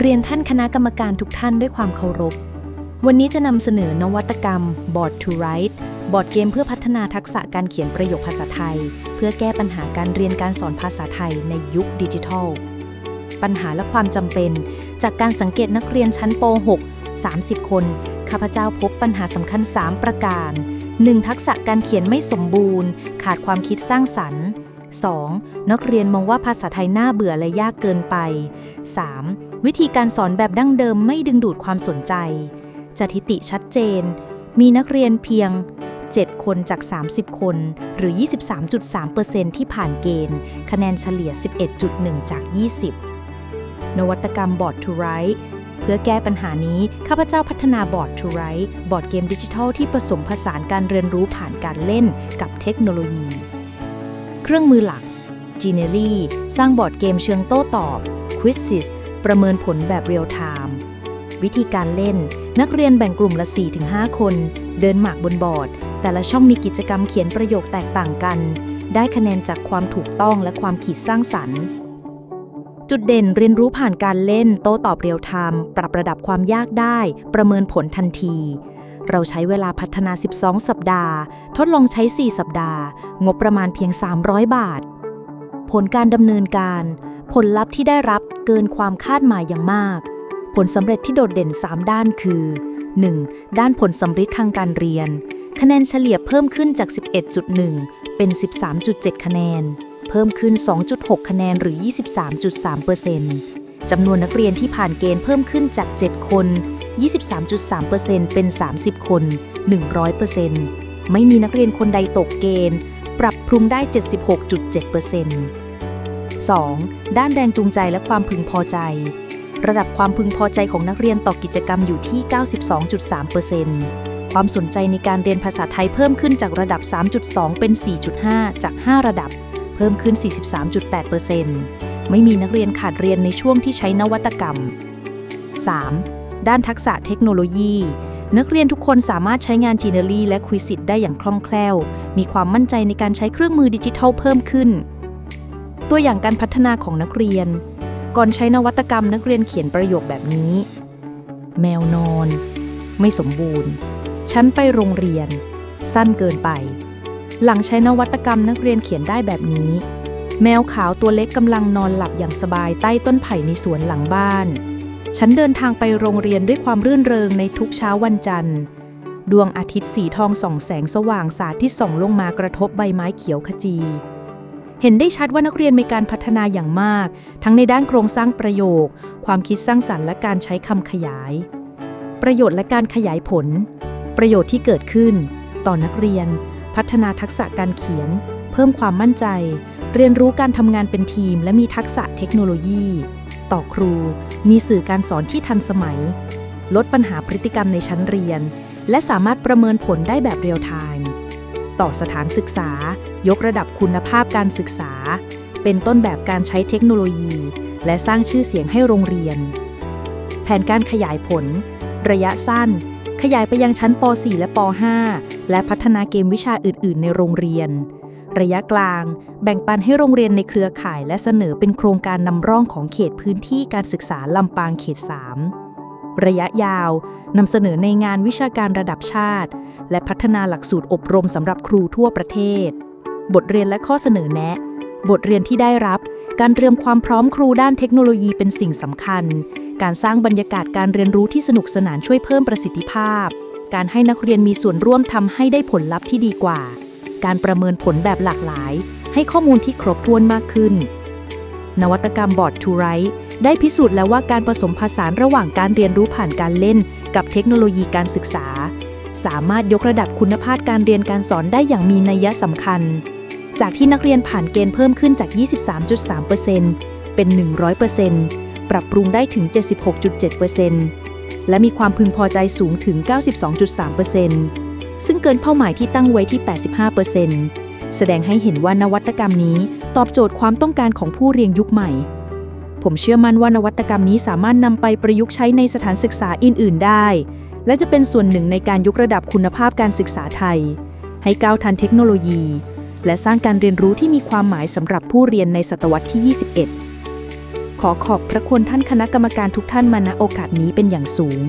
เรียนท่านคณะกรรมการทุกท่านด้วยความเคารพ วันนี้จะนำเสนอนวัตกรรม Board to Write บอร์ดเกมเพื่อพัฒนาทักษะการเขียนประโยคภาษาไทย เพื่อแก้ปัญหาการเรียนการสอนภาษาไทยในยุคดิจิทัล ปัญหาและความจำเป็น จากการสังเกตนักเรียนชั้นป .6 30 คน ข้าพเจ้าพบปัญหาสำคัญ 3 ประการ 1. ทักษะการเขียนไม่สมบูรณ์ ขาดความคิดสร้างสรรค์ 2. นักเรียนมองว่าภาษาไทยน่าเบื่อและยากเกินไป 3. วิธีการสอนแบบดั้งเดิมไม่ดึงดูดความสนใจสถิติชัดเจน มีนักเรียนเพียง 7 คนจาก 30 คน หรือ 23.3%ที่ผ่านเกณฑ์ คะแนนเฉลี่ย 11.1 จาก 20 นวัตกรรม Board to Write เพื่อแก้ปัญหานี้ ข้าพเจ้าพัฒนา Board to Write บอร์ดเกมดิจิทัลที่ผสมผสานการเรียนรู้ผ่านการเล่นกับเทคโนโลยี เครื่องมือหลัก g e n e r y สร้างบอร์ดเกมเชิงโต้ตอบ Quizzes ประเมินผลแบบเรียลไทม์วิธีการเล่น นักเรียนแบ่งกลุ่มละ 4-5 คน เดินหมากบนบอร์ด แต่ละช่องมีกิจกรรมเขียนประโยคแตกต่างกัน ได้คะแนนจากความถูกต้องและความขีดสร้างสรรค์ จุดเด่นเรียนรู้ผ่านการเล่น โต้ตอบเรียลไทม์ปรับระดับความยากได้ ประเมินผลทันที เราใช้เวลาพัฒนา 12 สัปดาห์ ทดลองใช้ 4 สัปดาห์ งบประมาณเพียง 300 บาท ผลการดำเนินการ ผลลัพธ์ที่ได้รับเกินความคาดหมายอย่างมาก ผลสำเร็จที่โดดเด่น 3 ด้านคือ 1. ด้านผลสำฤทธิ์ทางการเรียน คะแนนเฉลี่ยเพิ่มขึ้นจาก 11.1 เป็น 13.7 คะแนน เพิ่มขึ้น 2.6 คะแนนหรือ 23.3%จำนวนนักเรียนที่ผ่านเกณฑ์เพิ่มขึ้นจาก 7 คน 23.3%เป็น 30 คน 100%ไม่มีนักเรียนคนใดตกเกณฑ์ ปรับปรุงได้ 76.7% 2. ด้านแรงจูงใจและความพึงพอใจ ระดับความพึงพอใจของนักเรียนต่อกิจกรรมอยู่ที่ 92.3%ความสนใจในการเรียนภาษาไทยเพิ่มขึ้นจากระดับ 3.2 เป็น 4.5 จาก 5 ระดับ เพิ่มขึ้น 43.8%ไม่มีนักเรียนขาดเรียนในช่วงที่ใช้นวัตกรรม 3. ด้านทักษะเทคโนโลยี นักเรียนทุกคนสามารถใช้งาน g e n e r y และ Quizzit ได้อย่างคล่องแคล่ว มีความมั่นใจในการใช้เครื่องมือดิจิทัลเพิ่มขึ้น ตัวอย่างการพัฒนาของนักเรียน ก่อนใช้นวัตกรรมนักเรียนเขียนประโยคแบบนี้ แมวนอน ไม่สมบูรณ์ ฉันไปโรงเรียน สั้นเกินไป หลังใช้นวัตกรรมนักเรียนเขียนได้แบบนี้ แมวขาวตัวเล็กกำลังนอนหลับอย่างสบายใต้ต้นไผ่ในสวนหลังบ้าน ฉันเดินทางไปโรงเรียนด้วยความรื่นเริงในทุกเช้าวันจันทร์ ดวงอาทิตย์สีทองส่องแสงสว่างสาดที่ส่องลงมากระทบใบไม้เขียวขจี เห็นได้ชัดว่านักเรียนมีการพัฒนาอย่างมาก ทั้งในด้านโครงสร้างประโยค ความคิดสร้างสรรค์และการใช้คำขยาย ประโยชน์และการขยายผล ประโยชน์ที่เกิดขึ้น ต่อนักเรียน พัฒนาทักษะการเขียน เพิ่มความมั่นใจ เรียนรู้การทำงานเป็นทีม และมีทักษะเทคโนโลยี ต่อครู มีสื่อการสอนที่ทันสมัย ลดปัญหาพฤติกรรมในชั้นเรียน และสามารถประเมินผลได้แบบเรียลไทม์ต่อสถานศึกษา ยกระดับคุณภาพการศึกษา เป็นต้นแบบการใช้เทคโนโลยี และสร้างชื่อเสียงให้โรงเรียน แผนการขยายผล ระยะสั้น ขยายไปยังชั้นป .4 และป .5 และพัฒนาเกมวิชาอื่น ๆ ในโรงเรียน ระยะกลาง แบ่งปันให้โรงเรียนในเครือข่าย และเสนอเป็นโครงการนำร่องของเขตพื้นที่การศึกษาลำปางเขต 3 ระยะยาวนำเสนอในงานวิชาการระดับชาติ และพัฒนาหลักสูตรอบรมสำหรับครูทั่วประเทศ บทเรียนและข้อเสนอแนะ บทเรียนที่ได้รับ การเตรียมความพร้อมครูด้านเทคโนโลยีเป็นสิ่งสำคัญ การสร้างบรรยากาศการเรียนรู้ที่สนุกสนานช่วยเพิ่มประสิทธิภาพ การให้นักเรียนมีส่วนร่วมทำให้ได้ผลลัพธ์ที่ดีกว่า การประเมินผลแบบหลากหลาย ให้ข้อมูลที่ครบถ้วนมากขึ้น นวัตกรรมบอร์ดทูไรได้พิสูจน์แล้วว่าการผสมผสานระหว่างการเรียนรู้ผ่านการเล่น กับเทคโนโลยีการศึกษา สามารถยกระดับคุณภาพการเรียนการสอนได้อย่างมีนัยสำคัญ จากที่นักเรียนผ่านเกณฑ์เพิ่มขึ้นจาก 23.3%เป็น 100%ปรับปรุงได้ถึง 76.7%และมีความพึงพอใจสูงถึง 92.3% ซึ่งเกินเป้าหมายที่ตั้งไว้ที่ 85%แสดงให้เห็นว่านวัตกรรมนี้ตอบโจทย์ความต้องการของผู้เรียนยุคใหม่ ผมเชื่อมั่นว่านวัตกรรมนี้สามารถนำไปประยุกต์ใช้ในสถานศึกษาอื่น ๆ ได้ และจะเป็นส่วนหนึ่งในการยกระดับคุณภาพการศึกษาไทย ให้ก้าวทันเทคโนโลยี และสร้างการเรียนรู้ที่มีความหมายสำหรับผู้เรียนในศตวรรษที่ 21 ขอขอบพระคุณท่านคณะกรรมการทุกท่านมาณโอกาสนี้เป็นอย่างสูง